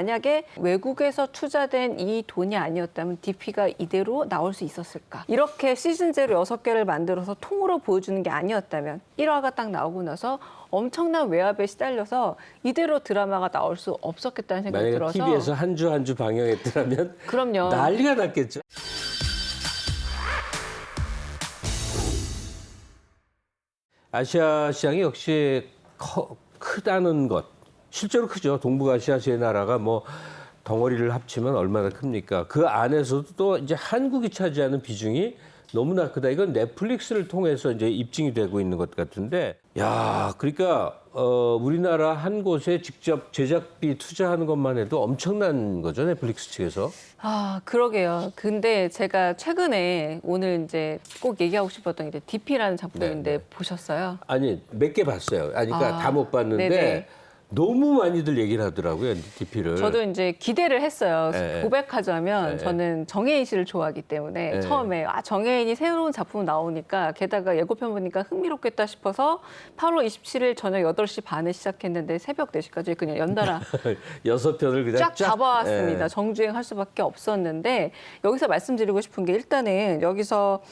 만약에 외국에서 투자된 이 돈이 아니었다면 DP가 이대로 나올 수 있었을까? 이렇게 시즌제로 여섯 개를 만들어서 통으로 보여주는 게 아니었다면 1화가 딱 나오고 나서 엄청난 외압에 시달려서 이대로 드라마가 나올 수 없었겠다는 생각이 만약에 들어서 TV에서 한 주 한 주 방영했더라면 그럼요. 난리가 났겠죠. 아시아 시장이 역시 커, 크다는 것 실제로 크죠. 동북아시아 세 나라가 뭐 덩어리를 합치면 얼마나 큽니까? 그 안에서도 또 이제 한국이 차지하는 비중이 너무나 크다. 이건 넷플릭스를 통해서 이제 입증이 되고 있는 것 같은데, 야, 그러니까 어, 우리나라 한 곳에 직접 제작비 투자하는 것만 해도 엄청난 거죠, 넷플릭스 측에서. 아, 그러게요. 근데 제가 최근에 오늘 이제 꼭 얘기하고 싶었던 게 DP라는 작품인데 네, 네. 보셨어요? 아니 몇 개 봤어요. 아니 그러니까 아, 다 못 봤는데 네네. 너무 많이들 얘기를 하더라고요, DP를. 저도 이제 기대를 했어요. 네. 고백하자면 네. 저는 정혜인 씨를 좋아하기 때문에 네. 처음에 아 정혜인이 새로운 작품 나오니까 게다가 예고편 보니까 흥미롭겠다 싶어서 8월 27일 저녁 8시 반에 시작했는데 새벽 4시까지 그냥 연달아 여섯 편을 그냥 쫙 잡아왔습니다. 예. 정주행할 수밖에 없었는데 여기서 말씀드리고 싶은 게 일단은 여기서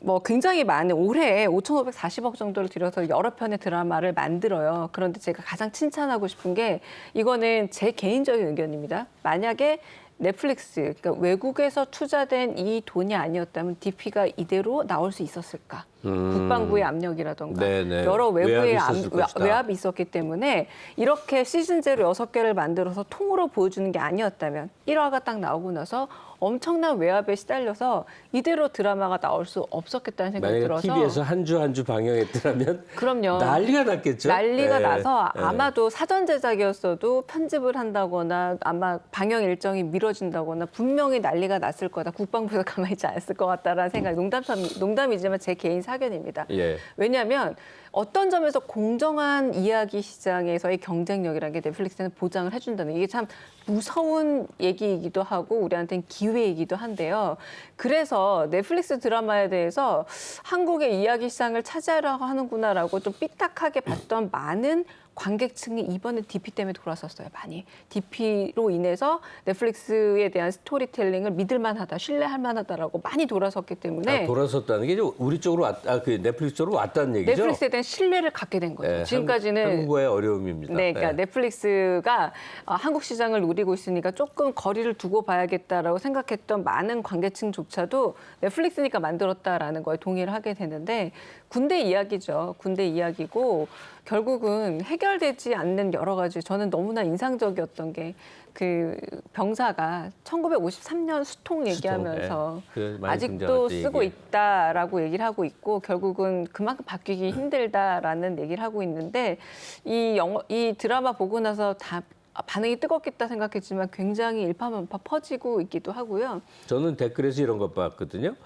뭐 굉장히 많은 올해 5,540억 정도를 들여서 여러 편의 드라마를 만들어요. 그런데 제가 가장 칭찬하고 싶은 게 이거는 제 개인적인 의견입니다. 만약에 넷플릭스, 그러니까 외국에서 투자된 이 돈이 아니었다면 DP가 이대로 나올 수 있었을까? 국방부의 압력이라던가 음. 네네. 여러 외부의 외압이 있었을 외- 것이다. 외압이 있었기 때문에 이렇게 시즌제로 여섯 개를 만들어서 통으로 보여주는 게 아니었다면 1화가 딱 나오고 나서 엄청난 외압에 시달려서 이대로 드라마가 나올 수 없었겠다는 생각이 만약에 들어서 TV에서 한 주 한 주 방영했더라면 그럼요. 난리가 났겠죠. 난리가 예. 나서 예. 아마도 사전 제작이었어도 편집을 한다거나 아마 방영 일정이 미뤄진다거나 분명히 난리가 났을 거다. 국방부에서 가만히 있지 않았을 것 같다라는 생각이 농담, 농담이지만 제 개인 사견입니다. 예. 왜냐하면 어떤 점에서 공정한 이야기 시장에서의 경쟁력이라는 게 넷플릭스는 보장을 해준다는 이게 참 무서운 얘기이기도 하고 우리한테는 기회이기도 한데요. 그래서 넷플릭스 드라마에 대해서 한국의 이야기 시장을 차지하려고 하는구나라고 좀 삐딱하게 봤던 많은 관객층이 이번에 DP 때문에 돌아섰어요. 많이 DP로 인해서 넷플릭스에 대한 스토리텔링을 믿을 만하다, 신뢰할 만하다라고 많이 돌아섰기 때문에 아, 돌아섰다는 게 우리 쪽으로 왔, 아, 그 넷플릭스 쪽으로 왔다는 얘기죠. 넷플릭스에 대한 신뢰를 갖게 된 거죠. 예, 지금까지는 한, 한국어의 어려움입니다. 네, 그러니까 예. 넷플릭스가 어, 한국 시장을 노리고 있으니까 조금 거리를 두고 봐야겠다라고 생각했던 많은 관계층조차도 넷플릭스니까 만들었다라는 거에 동의를 하게 되는데 군대 이야기죠. 군대 이야기고 결국은 해결 되지 않는 여러 가지 저는 너무나 인상적이었던 게 그 병사가 1953년 수통 얘기하면서 예. 그 많이 아직도 쓰고 얘기. 있다라고 얘기를 하고 있고 결국은 그만큼 바뀌기 힘들다라는 얘기를 하고 있는데 이 영화 이 드라마 보고 나서 다 반응이 뜨겁겠다 생각했지만 굉장히 일파만파 퍼지고 있기도 하고요. 저는 댓글에서 이런 것 봤거든요.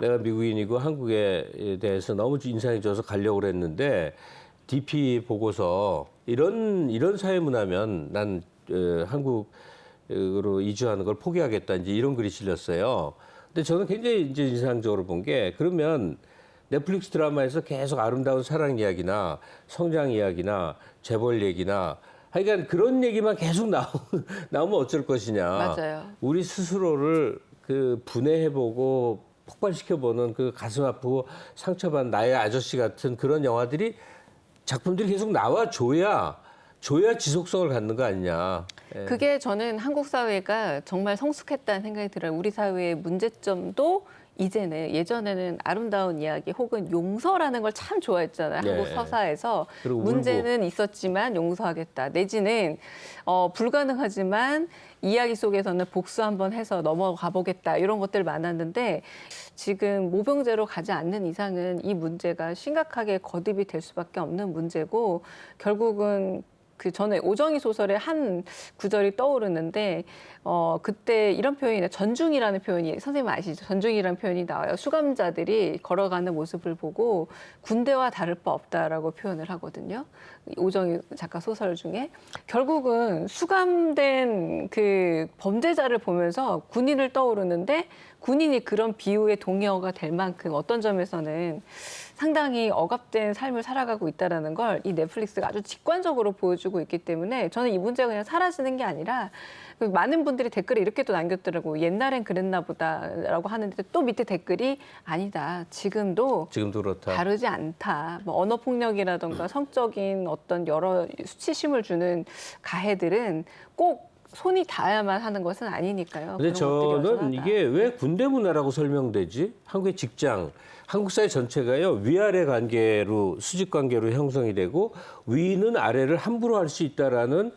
내가 미국인이고 한국에 대해서 너무 인상이 좋아서 가려고 그랬는데 DP 보고서 이런 이런 사회 문화면 난 어, 한국으로 이주하는 걸 포기하겠다 이제 이런 글이 실렸어요. 근데 저는 굉장히 이제 인상적으로 본 게 그러면 넷플릭스 드라마에서 계속 아름다운 사랑 이야기나 성장 이야기나 재벌 얘기나 하여간 그런 얘기만 계속 나오, 나오면 어쩔 것이냐. 맞아요. 우리 스스로를 그 분해해보고 폭발시켜보는 그 가슴 아프고 상처받은 나의 아저씨 같은 그런 영화들이 작품들이 계속 나와 줘야 줘야 지속성을 갖는 거 아니냐. 예. 그게 저는 한국 사회가 정말 성숙했다는 생각이 들어요. 우리 사회의 문제점도 이제는 예전에는 아름다운 이야기 혹은 용서라는 걸 참 좋아했잖아요. 네. 한국 서사에서 그리고 울고. 문제는 있었지만 용서하겠다. 내지는 어, 불가능하지만 이야기 속에서는 복수 한번 해서 넘어가 보겠다. 이런 것들 많았는데 지금 모병제로 가지 않는 이상은 이 문제가 심각하게 거듭이 될 수밖에 없는 문제고 결국은 그 전에 오정희 소설의 한 구절이 떠오르는데 어 그때 이런 표현이. 전중이라는 표현이 선생님 아시죠? 전중이라는 표현이 나와요. 수감자들이 걸어가는 모습을 보고 군대와 다를 바 없다라고 표현을 하거든요. 오정희 작가 소설 중에 결국은 수감된 그 범죄자를 보면서 군인을 떠오르는데 군인이 그런 비유의 동의어가 될 만큼 어떤 점에서는 상당히 억압된 삶을 살아가고 있다라는 걸 이 넷플릭스가 아주 직관적으로 보여주 고 있기 때문에 저는 이 문제가 그냥 사라지는 게 아니라 그 많은 분들이 댓글에 이렇게 또 남겼더라고 옛날엔 그랬나 보다라고 하는데 또 밑에 댓글이 아니다 지금도 지금도 그렇다. 다르지 않다. 뭐 언어 폭력이라던가 성적인 어떤 여러 수치심을 주는 가해들은 꼭 손이 닿아야만 하는 것은 아니니까요. 근데 저는. 이게 왜 군대 문화라고 설명되지? 한국의 직장, 한국 사회 전체가요 위아래 관계로 수직 관계로 형성이 되고 위는 아래를 함부로 할 수 있다라는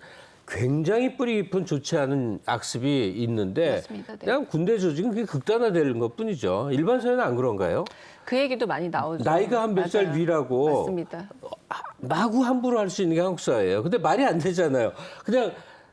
굉장히 뿌리 깊은 좋지 않은 악습이 있는데 맞습니다. 네. 그냥 군대 조직은 그게 극단화되는 것뿐이죠. 일반 사회는 안 그런가요? 그 얘기도 많이 나오죠. 나이가 한 몇 살 맞아요. 위라고 맞습니다. 마구 함부로 할 수 있는 게 한국 사회예요. 근데 말이 안 되잖아요. 그냥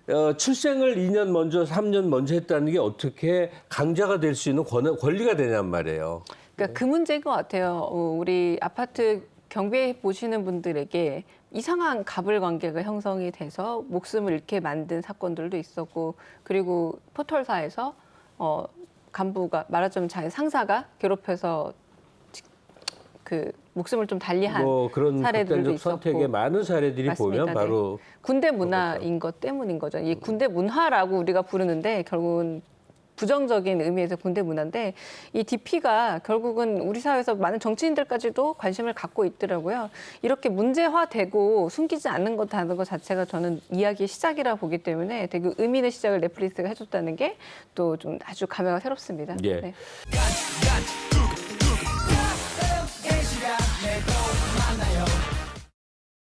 어, 출생을 2년 먼저, 3년 먼저 했다는 게 어떻게 강자가 될 수 있는 권, 권리가 되냔 말이에요. 그러니까 그 문제인 것 같아요. 어, 우리 아파트 경비해 보시는 분들에게 이상한 갑을 관계가 형성이 돼서 목숨을 잃게 만든 사건들도 있었고 그리고 포털사에서 어, 간부가 말하자면 자기 상사가 괴롭혀서 직- 그 목숨을 좀 달리한 뭐 그런 사례들도 극단적 선택의 있었고. 많은 사례들이 맞습니다. 보면 바로 군대 문화인 것 때문인 거죠. 이 군대 문화라고 우리가 부르는데 결국은 부정적인 의미에서 군대 문화인데 이 DP가 결국은 우리 사회에서 많은 정치인들까지도 관심을 갖고 있더라고요. 이렇게 문제화되고 숨기지 않는 것하는 것 자체가 저는 이야기의 시작이라 보기 때문에 되게 의미 있는 시작을 넷플릭스가 해줬다는 게 또 좀 아주 감회가 새롭습니다. 예. 네.